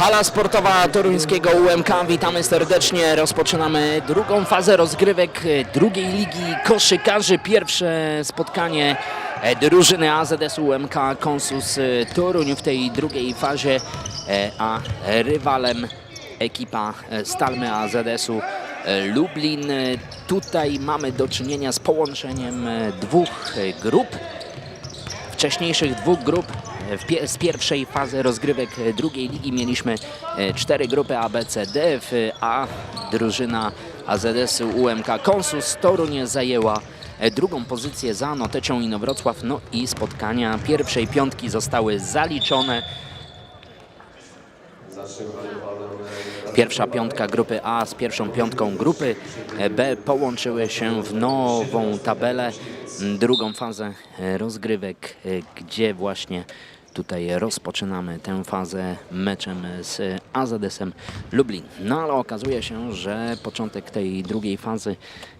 Hala sportowa toruńskiego UMK, witamy serdecznie. Rozpoczynamy drugą fazę rozgrywek e, drugiej ligi koszykarzy. Pierwsze spotkanie e, drużyny AZS UMK Konsus e, Toruń w tej drugiej fazie, a rywalem ekipa Stalmy AZS-u Lublin. Tutaj mamy do czynienia z połączeniem dwóch grup wcześniejszych dwóch grup pie- z pierwszej fazy rozgrywek e, drugiej ligi mieliśmy e, cztery grupy A, B, C, D. W A drużyna AZS UMK Konsus Toruń zajęła e, drugą pozycję za Notecią Inowrocław. No i spotkania pierwszej piątki zostały zaliczone. Pierwsza piątka grupy A z pierwszą piątką grupy B połączyły się w nową tabelę, drugą fazę rozgrywek, gdzie właśnie tutaj rozpoczynamy tę fazę meczem z AZS-em Lublin. No ale okazuje się, że początek tej drugiej fazy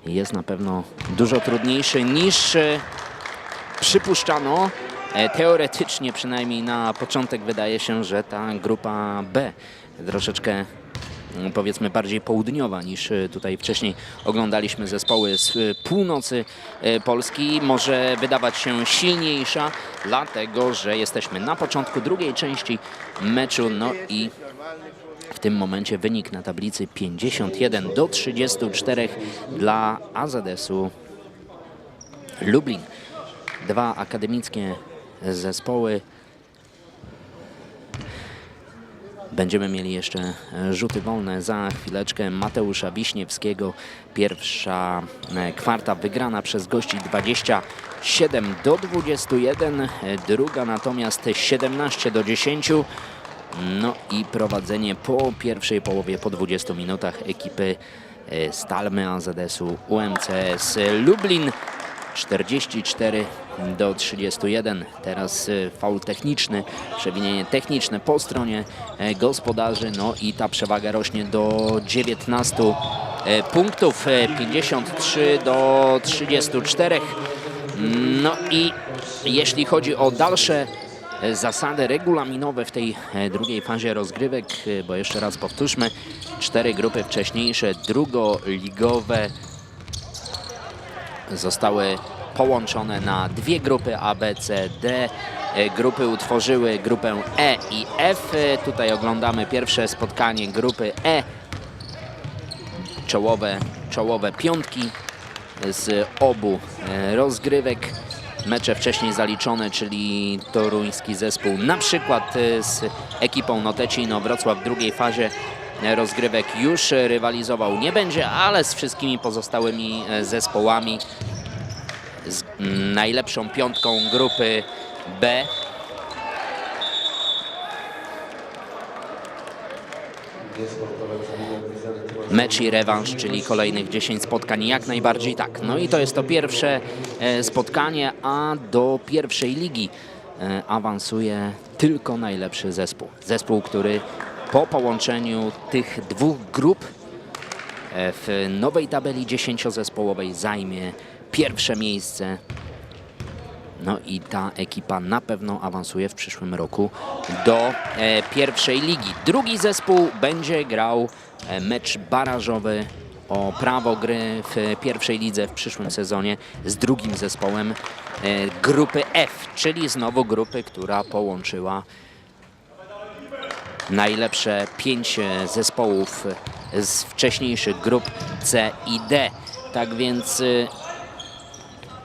jest na pewno dużo trudniejszy niż e, przypuszczano. E, Teoretycznie przynajmniej na początek wydaje się, że ta grupa B troszeczkę powiedzmy bardziej południowa niż e, tutaj wcześniej oglądaliśmy zespoły z e, północy e, Polski może wydawać się silniejsza, dlatego że jesteśmy na początku drugiej części meczu, no i w tym momencie wynik na tablicy 51 do 34 dla AZS-u Lublin. Dwa akademickie zespoły. Będziemy mieli jeszcze e, rzuty wolne za chwileczkę Mateusza Wiśniewskiego. Pierwsza e, kwarta wygrana przez gości 27 do 21, e, druga natomiast 17 do 10. No i prowadzenie po pierwszej połowie, po 20 minutach ekipy Stalmy AZS-u UMCS Lublin. 44 do 31. Teraz e, faul techniczny, przewinienie techniczne po stronie e, gospodarzy. No i ta przewaga rośnie do 19 e, punktów. e, 53 do 34. No i jeśli chodzi o dalsze e, zasady regulaminowe w tej e, drugiej fazie rozgrywek, e, bo jeszcze raz powtórzmy, cztery grupy wcześniejsze, drugoligowe zostały połączone na dwie grupy A, B, C, D. E, Grupy utworzyły grupę E i F. E, Tutaj oglądamy pierwsze spotkanie grupy E. Czołowe, czołowe piątki z obu e, rozgrywek. Mecze wcześniej zaliczone, czyli toruński zespół na przykład z ekipą Notecino Wrocław w drugiej fazie rozgrywek już rywalizował nie będzie, ale z wszystkimi pozostałymi e, zespołami z mm, najlepszą piątką grupy B. Mecz i rewanż, czyli kolejnych 10 spotkań, jak najbardziej tak. No i to jest to pierwsze e, spotkanie, a do pierwszej ligi e, awansuje tylko najlepszy zespół. Zespół, który po połączeniu tych dwóch grup e, w nowej tabeli dziesięciozespołowej zajmie pierwsze miejsce. No i ta ekipa na pewno awansuje w przyszłym roku do e, pierwszej ligi. Drugi zespół będzie grał e, mecz barażowy o prawo gry w pierwszej lidze w przyszłym sezonie z drugim zespołem grupy F, czyli znowu grupy, która połączyła najlepsze pięć e, zespołów z wcześniejszych grup C i D. Tak więc e,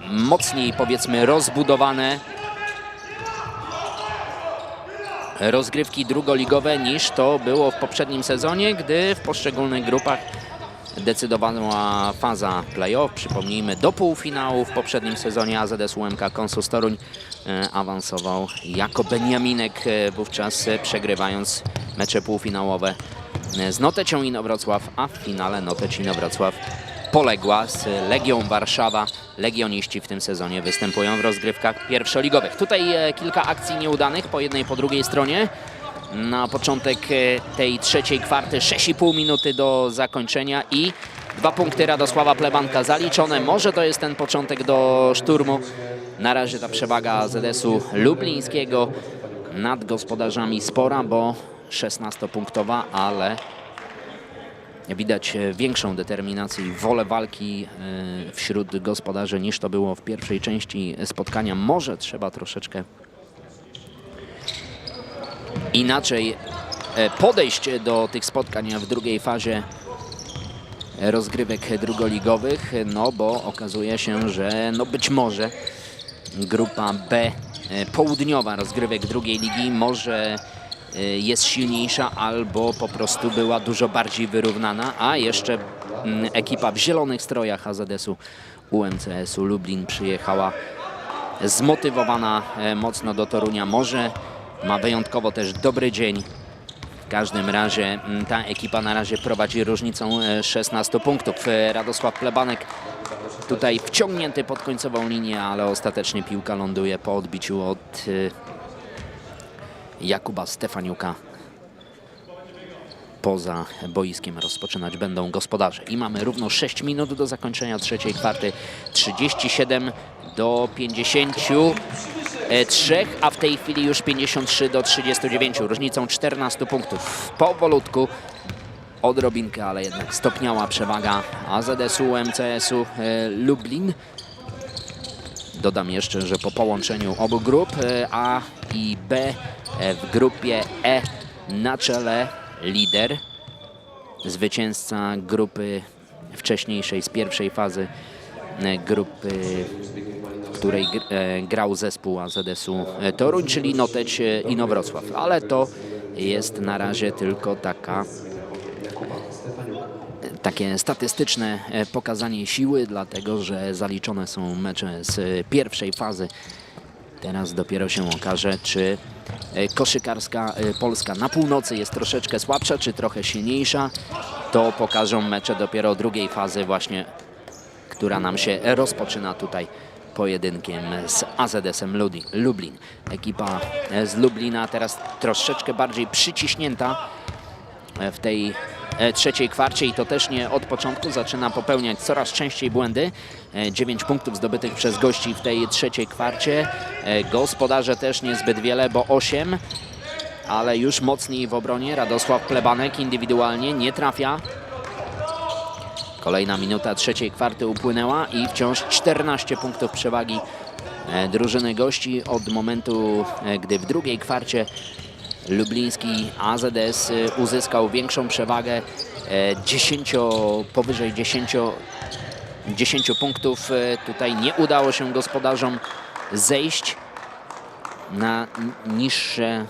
mocniej powiedzmy rozbudowane rozgrywki drugoligowe niż to było w poprzednim sezonie, gdy w poszczególnych grupach decydowała faza playoff. Przypomnijmy, do półfinału w poprzednim sezonie AZS UMK Konsus Toruń e, awansował jako Beniaminek, e, wówczas e, przegrywając mecze półfinałowe z Notecią Inowrocław, a w finale Noteć Inowrocław poległa z Legią Warszawa. Legioniści w tym sezonie występują w rozgrywkach pierwszoligowych. Tutaj kilka akcji nieudanych po jednej i po drugiej stronie. Na początek e, tej trzeciej kwarty 6,5 minuty do zakończenia i dwa punkty Radosława Plebanka zaliczone. Może to jest ten początek do szturmu. Na razie ta przewaga ZS-u lublińskiego nad gospodarzami spora, bo 16-punktowa, ale widać e, większą determinację i wolę walki e, wśród gospodarzy niż to było w pierwszej części spotkania. Może trzeba troszeczkę inaczej e, podejść do tych spotkań w drugiej fazie rozgrywek drugoligowych, no bo okazuje się, że no być może grupa B e, południowa rozgrywek drugiej ligi może e, jest silniejsza albo po prostu była dużo bardziej wyrównana, a jeszcze mm, ekipa w zielonych strojach AZS-u UMCS-u Lublin przyjechała zmotywowana mocno do Torunia. Może ma wyjątkowo też dobry dzień. W każdym razie mm, ta ekipa na razie prowadzi różnicą e, 16 punktów. E, Radosław Plebanek tutaj wciągnięty pod końcową linię, ale ostatecznie piłka ląduje po odbiciu od e, Jakuba Stefaniuka. Poza boiskiem rozpoczynać będą gospodarze. I mamy równo 6 minut do zakończenia trzeciej kwarty. 37 do 53, a w tej chwili już 53 do 39. Różnicą 14 punktów. Powolutku odrobinkę, ale jednak stopniała przewaga AZS-u, MCS-u e, Lublin. Dodam jeszcze, że po połączeniu obu grup e, A i B e, w grupie E na czele lider, zwycięzca grupy wcześniejszej z pierwszej fazy e, grupy, w której e, grał zespół AZS-u e, Toruń, czyli Noteć e, Inowrocław. Ale to jest na razie tylko taka takie statystyczne e, pokazanie siły, dlatego że zaliczone są mecze z e, pierwszej fazy. Teraz dopiero się okaże, czy e, koszykarska e, Polska na północy jest troszeczkę słabsza, czy trochę silniejsza. To pokażą mecze dopiero drugiej fazy właśnie, która nam się rozpoczyna tutaj pojedynkiem z AZS-em Lublin. Ekipa e, z Lublina teraz troszeczkę bardziej przyciśnięta e, w tej e, trzeciej kwarcie i to też nie od początku zaczyna popełniać coraz częściej błędy. 9 punktów zdobytych przez gości w tej trzeciej kwarcie. E, Gospodarze też niezbyt wiele, bo 8, ale już mocniej w obronie. Radosław Plebanek indywidualnie nie trafia. Kolejna minuta trzeciej kwarty upłynęła i wciąż 14 punktów przewagi e, drużyny gości od momentu, e, gdy w drugiej kwarcie lubliński AZS y, uzyskał większą przewagę e, 10, powyżej 10, 10 punktów. E, Tutaj nie udało się gospodarzom zejść na niższe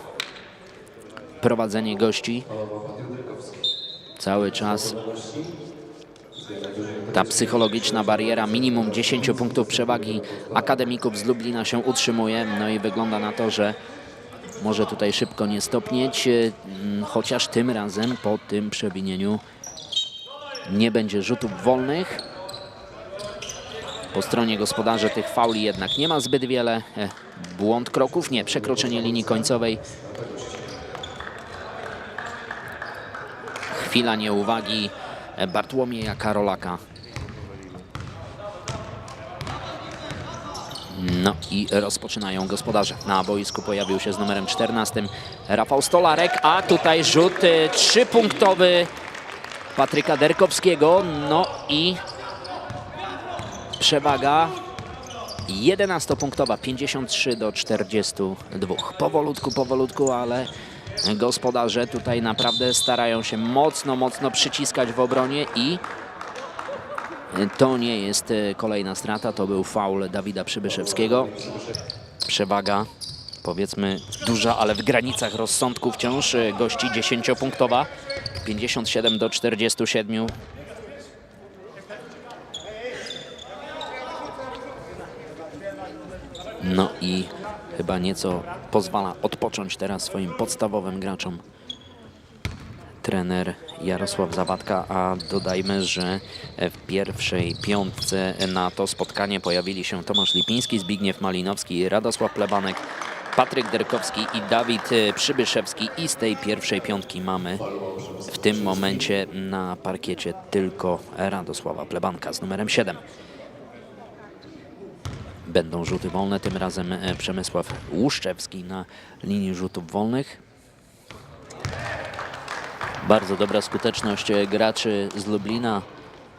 prowadzenie gości. Cały czas ta psychologiczna bariera minimum 10 punktów przewagi akademików z Lublina się utrzymuje. No i wygląda na to, że może tutaj szybko nie stopnieć, mm, chociaż tym razem po tym przewinieniu nie będzie rzutów wolnych. Po stronie gospodarzy tych fauli jednak nie ma zbyt wiele. E, Błąd kroków, nie, przekroczenie linii końcowej. Chwila nieuwagi Bartłomieja Karolaka. No i rozpoczynają gospodarze. Na boisku pojawił się z numerem 14 Rafał Stolarek, a tutaj rzut y, trzypunktowy Patryka Derkowskiego. No i przewaga 11-punktowa, 53 do 42. Powolutku, powolutku, ale gospodarze tutaj naprawdę starają się mocno, mocno przyciskać w obronie i to nie jest e, kolejna strata, to był faul Dawida Przybyszewskiego. Przewaga powiedzmy duża, ale w granicach rozsądku wciąż e, gości 10-punktowa. 57 do 47. No i chyba nieco pozwala odpocząć teraz swoim podstawowym graczom trener Jarosław Zawadka, a dodajmy, że w pierwszej piątce na to spotkanie pojawili się Tomasz Lipiński, Zbigniew Malinowski, Radosław Plebanek, Patryk Derkowski i Dawid Przybyszewski i z tej pierwszej piątki mamy w tym momencie na parkiecie tylko Radosława Plebanka z numerem 7. Będą rzuty wolne, tym razem e, Przemysław Łuszczewski na linii rzutów wolnych. Bardzo dobra skuteczność e, graczy z Lublina,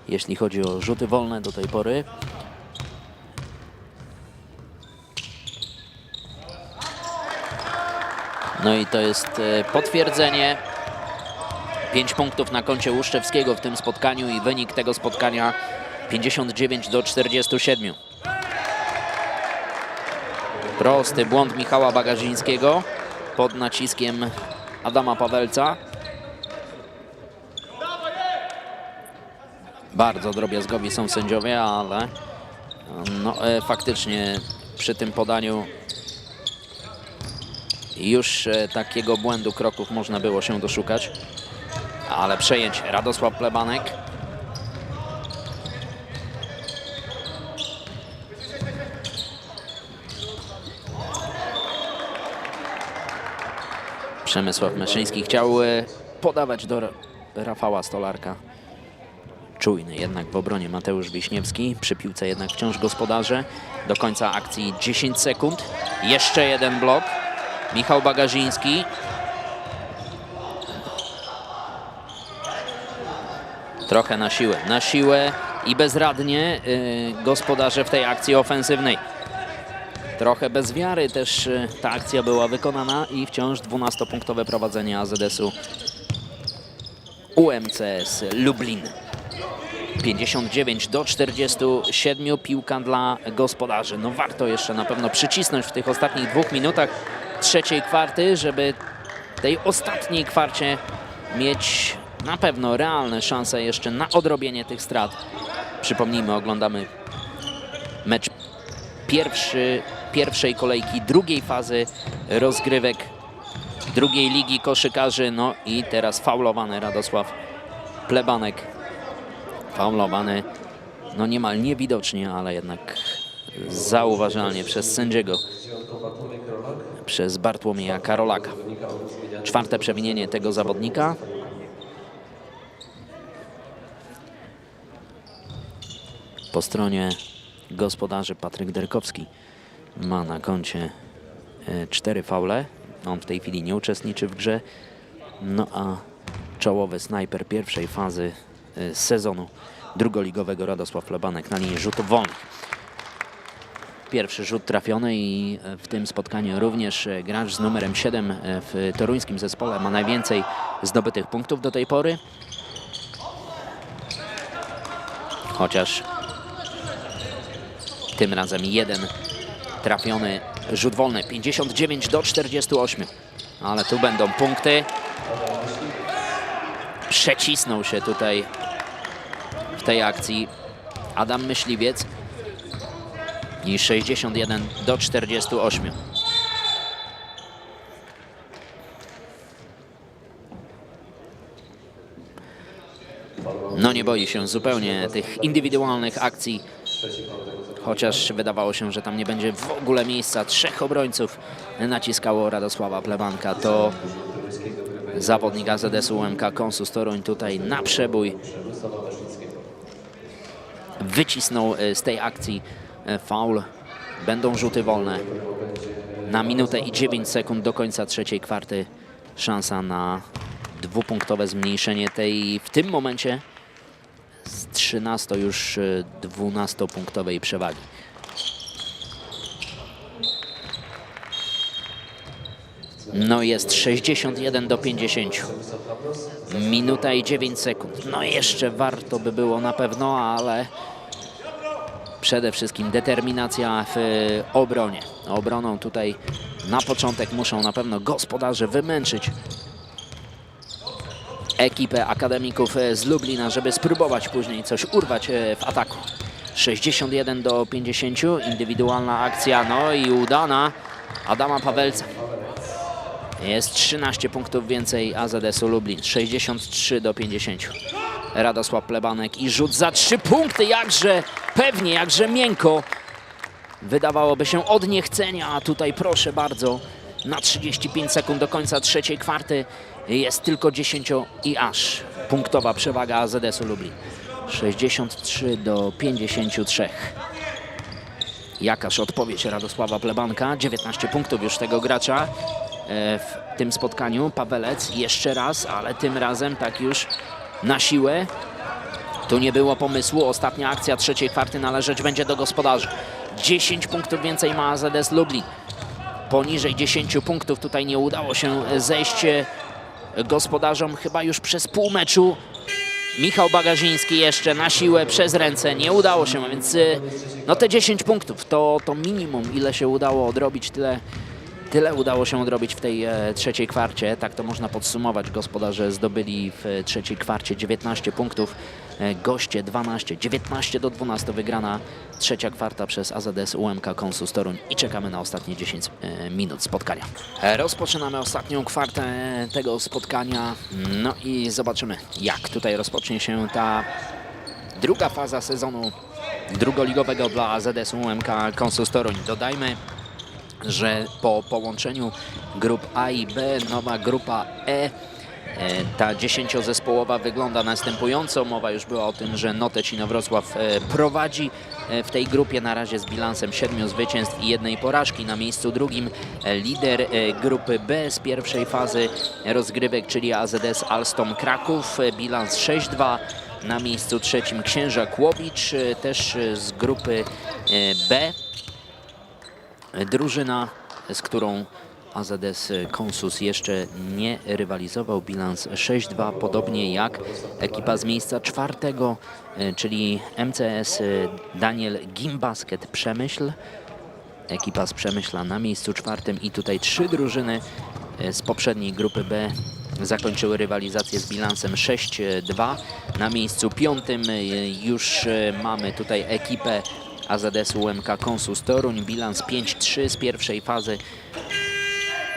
jeśli chodzi o rzuty wolne do tej pory. No i to jest e, potwierdzenie. 5 punktów na koncie Łuszczewskiego w tym spotkaniu i wynik tego spotkania 59 do 47. Prosty błąd Michała Bagażyńskiego pod naciskiem Adama Pawelca. Bardzo drobiazgowi są sędziowie, ale no, e, faktycznie przy tym podaniu już e, takiego błędu kroków można było się doszukać. Ale przejęcie Radosław Plebanek. Przemysław Meszyński chciał e, podawać do Ra- Rafała Stolarka. Czujny jednak w obronie Mateusz Wiśniewski. Przy piłce jednak wciąż gospodarze. Do końca akcji 10 sekund. Jeszcze jeden blok. Michał Bagażyński. Trochę na siłę. Na siłę i bezradnie y, gospodarze w tej akcji ofensywnej. Trochę bez wiary też y, ta akcja była wykonana i wciąż 12-punktowe prowadzenie AZS-u UMCS Lublin. 59 do 47 piłka dla gospodarzy. No warto jeszcze na pewno przycisnąć w tych ostatnich dwóch minutach trzeciej kwarty, żeby tej ostatniej kwarcie mieć na pewno realne szanse jeszcze na odrobienie tych strat. Przypomnijmy, oglądamy mecz pierwszy, pierwszej kolejki drugiej fazy rozgrywek drugiej ligi koszykarzy. No i teraz faulowany Radosław Plebanek. Faulowany no niemal niewidocznie, ale jednak zauważalnie przez sędziego, przez Bartłomieja Karolaka. Czwarte przewinienie tego zawodnika. Po stronie gospodarzy Patryk Derkowski ma na koncie e, cztery faule. On w tej chwili nie uczestniczy w grze. No a czołowy snajper pierwszej fazy e, sezonu drugoligowego Radosław Plebanek na linii rzutów wolnych. Pierwszy rzut trafiony i e, w tym spotkaniu również gracz z numerem 7 e, w toruńskim zespole ma najwięcej zdobytych punktów do tej pory. Chociaż tym razem jeden trafiony rzut wolny 59 do 48. Ale tu będą punkty. Przecisnął się tutaj w tej akcji Adam Myśliwiec i 61 do 48. No nie boi się zupełnie tych indywidualnych akcji, chociaż wydawało się, że tam nie będzie w ogóle miejsca. Trzech obrońców naciskało Radosława Plebanka. To zawodnik AZS UMK Konsus Toruń tutaj na przebój wycisnął e, z tej akcji e, faul. Będą rzuty wolne. Na minutę i 9 sekund do końca trzeciej kwarty szansa na dwupunktowe zmniejszenie tej w tym momencie z 13 już 12-punktowej przewagi. No jest 61 do 50. Minuta i 9 sekund. No jeszcze warto by było na pewno, ale przede wszystkim determinacja w e, obronie. Obroną tutaj na początek muszą na pewno gospodarze wymęczyć ekipę akademików e, z Lublina, żeby spróbować później coś urwać e, w ataku. 61 do 50, indywidualna akcja, no i udana Adama Pawelca. Jest 13 punktów więcej AZS-u Lublin, 63 do 50. Radosław Plebanek i rzut za 3 punkty, jakże pewnie, jakże miękko. Wydawałoby się od niechcenia, a tutaj proszę bardzo, na 35 sekund do końca trzeciej kwarty jest tylko 10 i aż punktowa przewaga AZS-u Lublin. 63 do 53. Jakaż odpowiedź Radosława Plebanka, 19 punktów już tego gracza e, w tym spotkaniu. Pawelec jeszcze raz, ale tym razem tak już na siłę. Tu nie było pomysłu. Ostatnia akcja trzeciej kwarty należeć będzie do gospodarzy. 10 punktów więcej ma AZS Lublin. Poniżej 10 punktów tutaj nie udało się zejść e, gospodarzom chyba już przez pół meczu. Michał Bagażyński jeszcze na siłę przez ręce nie udało się, więc y, no te 10 punktów to, to minimum ile się udało odrobić, tyle, tyle udało się odrobić w tej e, trzeciej kwarcie. Tak to można podsumować. Gospodarze zdobyli w e, trzeciej kwarcie 19 punktów, e, goście 12, 19 do 12 wygrana trzecia kwarta przez AZS UMK Konsus Toruń i czekamy na ostatnie 10 e, minut spotkania. Rozpoczynamy ostatnią kwartę tego spotkania, no i zobaczymy jak tutaj rozpocznie się ta druga faza sezonu drugoligowego dla AZS UMK Konsus Toruń. Dodajmy, że po połączeniu grup A i B nowa grupa E e, ta dziesięciozespołowa wygląda następująco. Mowa już była o tym, że Notecino Wrocław e, prowadzi e, w tej grupie na razie z bilansem siedmiu zwycięstw i jednej porażki. Na miejscu drugim lider grupy B z pierwszej fazy rozgrywek, czyli AZS Alstom Kraków. Bilans 6-2. Na miejscu trzecim Księża Kłobicz, e, też z grupy B drużyna, z którą AZS Konsus jeszcze nie rywalizował. Bilans 6-2, podobnie jak ekipa z miejsca czwartego, e, czyli MCS Daniel Gimbasket Przemyśl. Ekipa z Przemyśla na miejscu czwartym i tutaj trzy drużyny e, z poprzedniej grupy B zakończyły rywalizację z bilansem 6-2. Na miejscu piątym e, już mamy tutaj ekipę AZS UMK Konsus Toruń. Bilans 5-3 z pierwszej fazy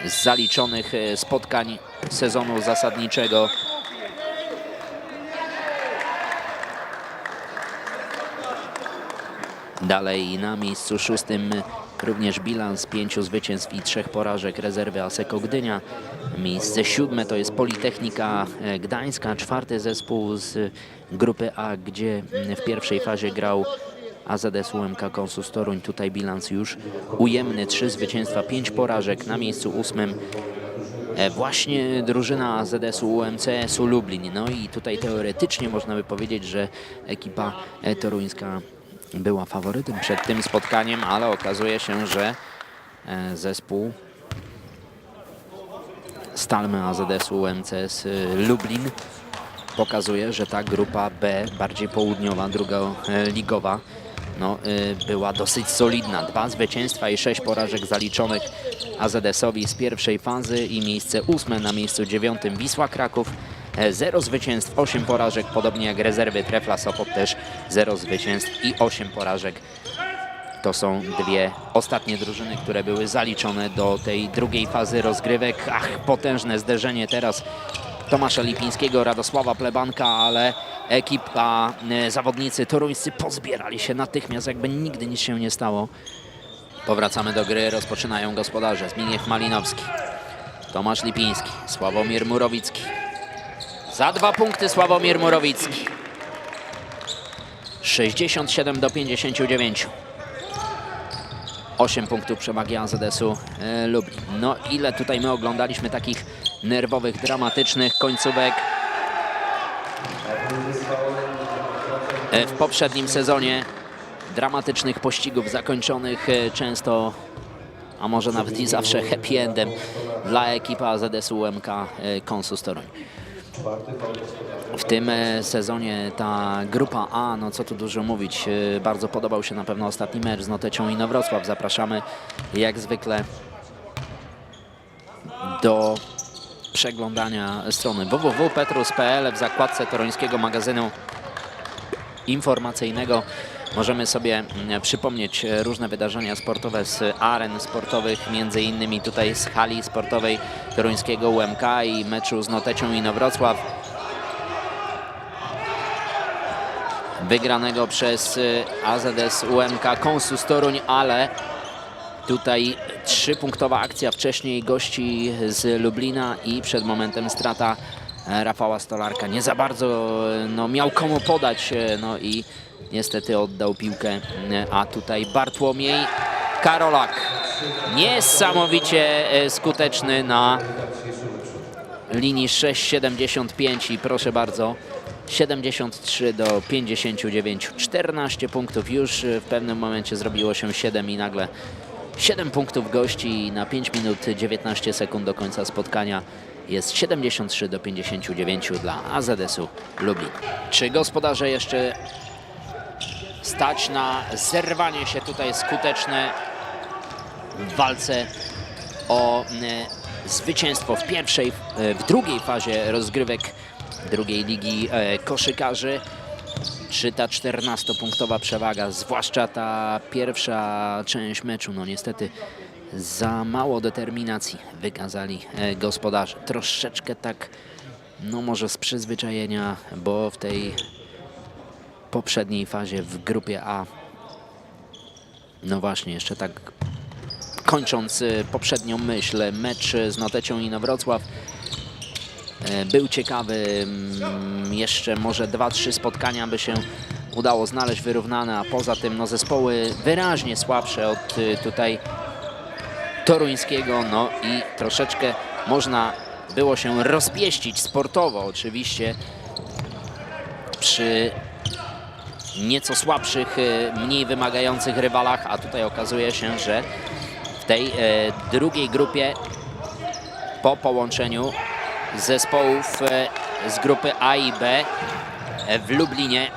z zaliczonych e, spotkań sezonu zasadniczego. Dalej na miejscu szóstym również bilans pięciu zwycięstw i trzech porażek rezerwy Aseko Gdynia. Miejsce siódme to jest Politechnika e, Gdańska, czwarty zespół z grupy A, gdzie w pierwszej fazie grał AZS UMK Konsus Toruń. Tutaj bilans już ujemny, trzy zwycięstwa, pięć porażek. Na miejscu ósmym E, Właśnie drużyna AZS-u UMCS-u Lublin. No i tutaj teoretycznie można by powiedzieć, że ekipa e, toruńska była faworytem przed tym spotkaniem, ale okazuje się, że e, zespół Stalmy AZS-u UMCS Lublin pokazuje, że ta grupa B, bardziej południowa, druga ligowa, no, y, była dosyć solidna. Dwa zwycięstwa i sześć porażek zaliczonych AZS-owi z pierwszej fazy i miejsce ósme na miejscu dziewiątym Wisła Kraków. E, Zero zwycięstw, osiem porażek, podobnie jak rezerwy Trefla Sopot też zero zwycięstw i osiem porażek. To są dwie ostatnie drużyny, które były zaliczone do tej drugiej fazy rozgrywek. Ach, potężne zderzenie teraz Tomasza Lipińskiego, Radosława Plebanka, ale ekipa, e, zawodnicy toruńscy pozbierali się natychmiast, jakby nigdy nic się nie stało. Powracamy do gry, rozpoczynają gospodarze. Zbigniew Malinowski, Tomasz Lipiński, Sławomir Murowicki. Za dwa punkty Sławomir Murowicki. 67 do 59. 8 punktów przewagi AZS-u e, Lublin. No ile tutaj my oglądaliśmy takich nerwowych, dramatycznych końcówek e, w poprzednim sezonie. Dramatycznych pościgów zakończonych e, często, a może nawet i zawsze happy endem dla ekipy AZS-u UMK e, Konsus Toruń. W tym sezonie ta grupa A, no co tu dużo mówić, bardzo podobał się na pewno ostatni mecz z Notecią Inowrocław. Zapraszamy jak zwykle do przeglądania strony www.petrus.pl w zakładce toruńskiego magazynu informacyjnego. Możemy sobie mm, przypomnieć różne wydarzenia sportowe z aren sportowych, między innymi tutaj z hali sportowej toruńskiego UMK i meczu z Notecią Inowrocław. Wygranego przez y, AZS UMK Konsus Toruń, ale Tutaj trzypunktowa akcja wcześniej gości z Lublina i przed momentem strata e, Rafała Stolarka. Nie za bardzo e, no, miał komu podać e, no i niestety oddał piłkę. A tutaj Bartłomiej Karolak niesamowicie skuteczny na linii 6,75 i proszę bardzo 73 do 59 14 punktów już w pewnym momencie zrobiło się 7 i nagle 7 punktów gości na 5 minut 19 sekund do końca spotkania jest 73 do 59 dla AZS-u Lublin. Czy gospodarze jeszcze stać na zerwanie się tutaj skuteczne w walce o e, zwycięstwo w pierwszej, w drugiej fazie rozgrywek drugiej ligi e, koszykarzy. Czy ta 14-punktowa przewaga, zwłaszcza ta pierwsza część meczu, no niestety za mało determinacji wykazali e, gospodarze. Troszeczkę tak, no może z przyzwyczajenia, bo w tej poprzedniej fazie w grupie A, no właśnie, jeszcze tak kończąc y, poprzednią myśl, mecz z Notecią i Wrocław e, był ciekawy. Mm, Jeszcze może dwa, trzy spotkania by się udało znaleźć wyrównane, a poza tym no, zespoły wyraźnie słabsze od y, tutaj toruńskiego. No i troszeczkę można było się rozpieścić sportowo oczywiście przy nieco słabszych, y, mniej wymagających rywalach, a tutaj okazuje się, że w tej e, drugiej grupie po połączeniu zespołów e, z grupy A i B e, w Lublinie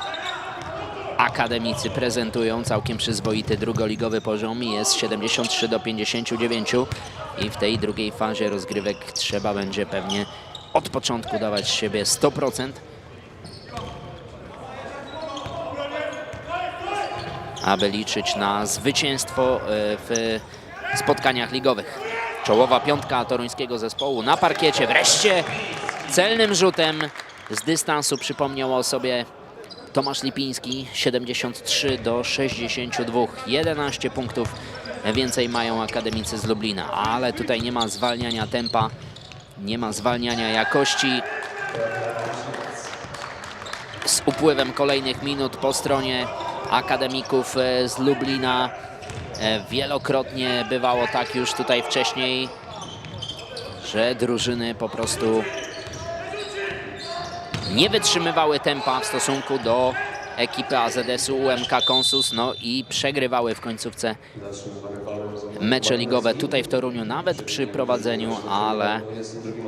akademicy prezentują całkiem przyzwoity drugoligowy poziom i jest 73 do 59 i w tej drugiej fazie rozgrywek trzeba będzie pewnie od początku dawać siebie 100%. aby liczyć na zwycięstwo e, w spotkaniach ligowych. Czołowa piątka toruńskiego zespołu na parkiecie. Wreszcie celnym rzutem z dystansu przypomniał o sobie Tomasz Lipiński. 73 do 62. 11 punktów więcej mają akademicy z Lublina, ale tutaj nie ma zwalniania tempa, nie ma zwalniania jakości z upływem kolejnych minut po stronie akademików e, z Lublina. E, Wielokrotnie bywało tak już tutaj wcześniej, że drużyny po prostu nie wytrzymywały tempa w stosunku do ekipy AZS-u UMK Konsus, no i przegrywały w końcówce mecze ligowe tutaj w Toruniu, nawet przy prowadzeniu, ale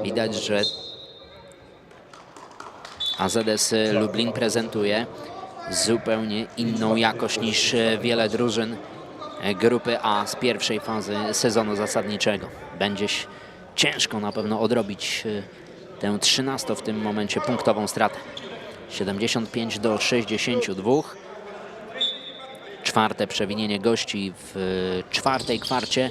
widać, że AZS Lublin prezentuje zupełnie inną jakość niż wiele drużyn grupy A z pierwszej fazy sezonu zasadniczego. Będzie ciężko na pewno odrobić e, tę 13 w tym momencie punktową stratę. 75 do 62. Czwarte przewinienie gości w e, czwartej kwarcie.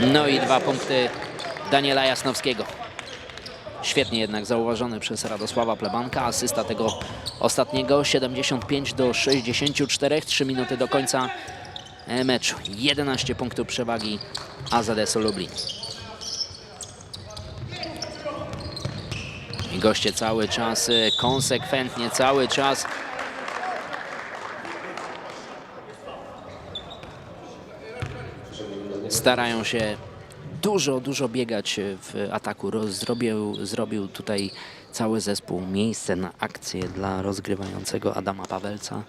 No i dwa punkty Daniela Jasnowskiego. Świetnie jednak zauważony przez Radosława Plebanka. Asysta tego ostatniego 75 do 64. 3 minuty do końca e, meczu. 11 punktów przewagi AZS Lublin. I goście cały czas, e, konsekwentnie cały czas starają się dużo, dużo biegać w ataku. Zrobił, zrobił tutaj cały zespół miejsce na akcję dla rozgrywającego Adama Pawelca.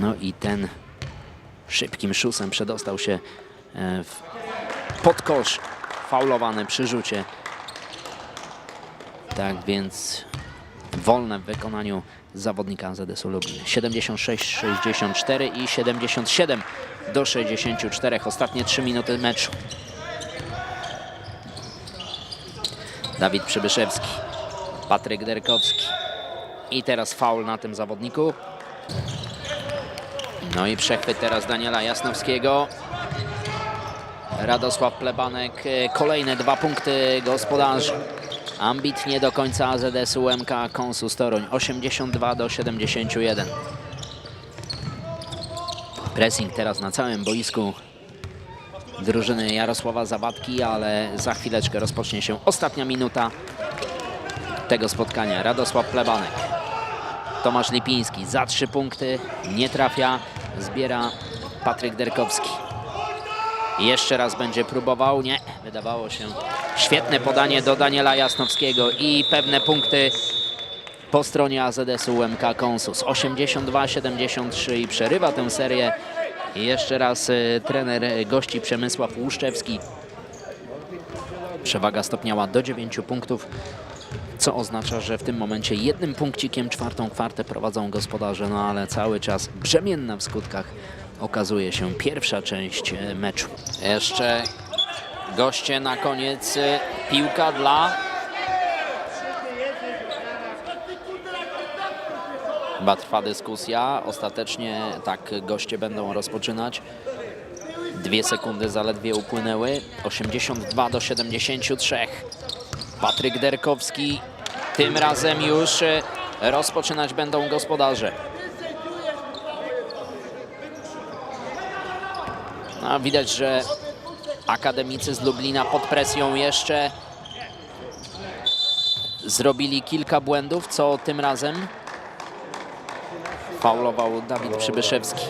No i ten szybkim szusem przedostał się e, w, pod kosz, faulowany przy rzucie. Tak więc wolne w wykonaniu zawodnika ZS-u Lublin. 76, 64 i 77 do 64. Ostatnie 3 minuty meczu. Dawid Przybyszewski, Patryk Derkowski i teraz faul na tym zawodniku. No i przechwyt teraz Daniela Jasnowskiego. Radosław Plebanek, e, kolejne dwa punkty gospodarzy. Ambitnie do końca AZS UMK Konsus Toruń 82 do 71. Pressing teraz na całym boisku drużyny Jarosława Zawadki, ale za chwileczkę rozpocznie się ostatnia minuta tego spotkania. Radosław Plebanek. Tomasz Lipiński za trzy punkty nie trafia, zbiera Patryk Derkowski. Jeszcze raz będzie próbował, nie, wydawało się. Świetne podanie do Daniela Jasnowskiego i pewne punkty po stronie AZS UMK Konsus. 82-73 i przerywa tę serię. Jeszcze raz y, trener gości Przemysław Łuszczewski. Przewaga stopniała do 9 punktów, co oznacza, że w tym momencie jednym punkcikiem czwartą kwartę prowadzą gospodarze, no ale cały czas brzemienna w skutkach okazuje się pierwsza część e, meczu. Jeszcze goście na koniec, e, piłka dla Chyba trwa dyskusja. Ostatecznie tak goście będą rozpoczynać. Dwie sekundy zaledwie upłynęły. 82 do 73. Patryk Derkowski. Tym razem już e, rozpoczynać będą gospodarze. No, widać, że akademicy z Lublina pod presją jeszcze zrobili kilka błędów, co tym razem faulował Dawid Przybyszewski.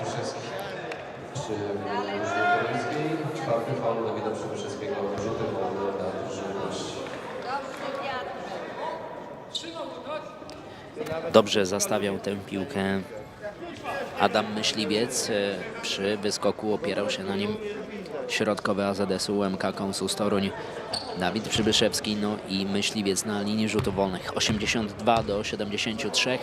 Dobrze zastawiał tę piłkę Adam Myśliwiec. E, Przy wyskoku opierał się na nim środkowy AZS UMK Konsus Toruń Dawid Przybyszewski, no i Myśliwiec na linii rzutów wolnych. 82 do 73.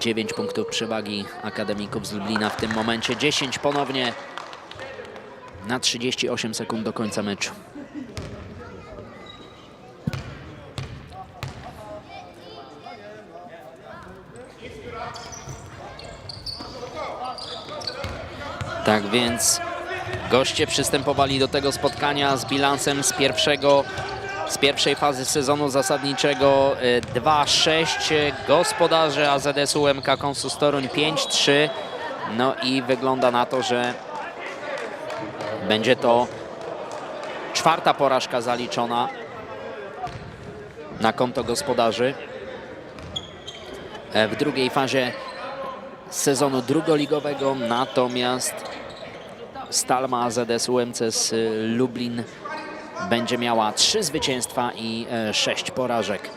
9 punktów przewagi akademików z Lublina w tym momencie. 10 ponownie na 38 sekund do końca meczu. Tak więc goście przystępowali do tego spotkania z bilansem z pierwszego z pierwszej fazy sezonu zasadniczego y, 2-6. Gospodarze AZS UMK Konsus Toruń 5-3. No i wygląda na to, że będzie to czwarta porażka zaliczona na konto gospodarzy. E, W drugiej fazie sezonu drugoligowego, natomiast Stalma AZS UMC z y, Lublin będzie miała trzy zwycięstwa i e, sześć porażek.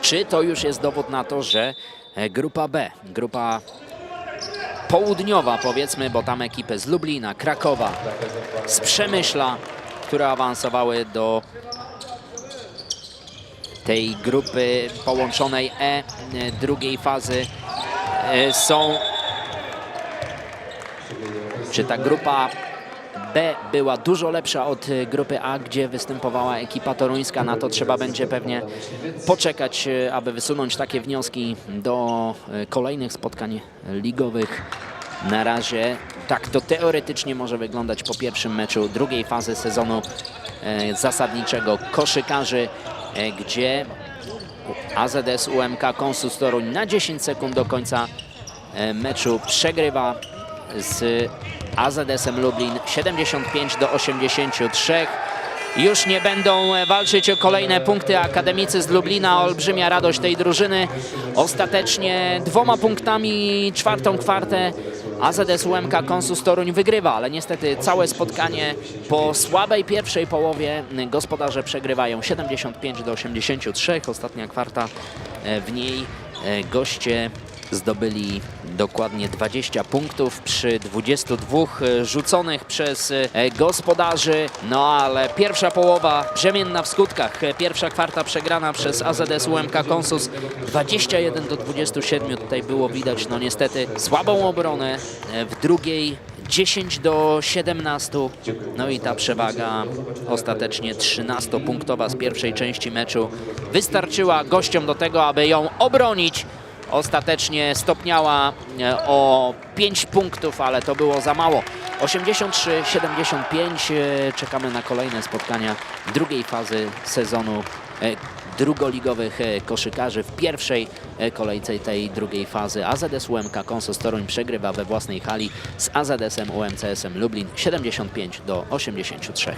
Czy to już jest dowód na to, że e, grupa B, grupa południowa powiedzmy, bo tam ekipy z Lublina, Krakowa, z Przemyśla, które awansowały do tej grupy połączonej E e, drugiej fazy są czy ta grupa B była dużo lepsza od e, grupy A, gdzie występowała ekipa toruńska. Na to trzeba będzie pewnie poczekać, e, aby wysunąć takie wnioski do e, kolejnych spotkań ligowych. Na razie tak to teoretycznie może wyglądać po pierwszym meczu drugiej fazy sezonu zasadniczego koszykarzy, gdzie AZS UMK Konsus Toruń na 10 sekund do końca meczu przegrywa z AZS-em Lublin 75 do 83. Już nie będą e, walczyć o kolejne punkty akademicy z Lublina. Olbrzymia radość tej drużyny. Ostatecznie dwoma punktami czwartą kwartę AZS UMK Konsus Toruń wygrywa, ale niestety całe spotkanie po słabej pierwszej połowie gospodarze przegrywają 75 do 83. Ostatnia kwarta e, w niej e, goście zdobyli dokładnie 20 punktów przy 22 rzuconych przez e, gospodarzy. No ale pierwsza połowa brzemienna w skutkach. Pierwsza kwarta przegrana przez AZS UMK Konsus 21 do 27. Tutaj było widać no niestety słabą obronę. E, W drugiej 10 do 17. No i ta przewaga ostatecznie 13-punktowa z pierwszej części meczu wystarczyła gościom do tego, aby ją obronić. Ostatecznie stopniała e, o 5 punktów, ale to było za mało. 83-75. e, Czekamy na kolejne spotkania drugiej fazy sezonu e, drugoligowych koszykarzy w pierwszej kolejce tej drugiej fazy. AZS UMK Konsos Toruń przegrywa we własnej hali z AZS-em UMCS-em Lublin 75 do 83.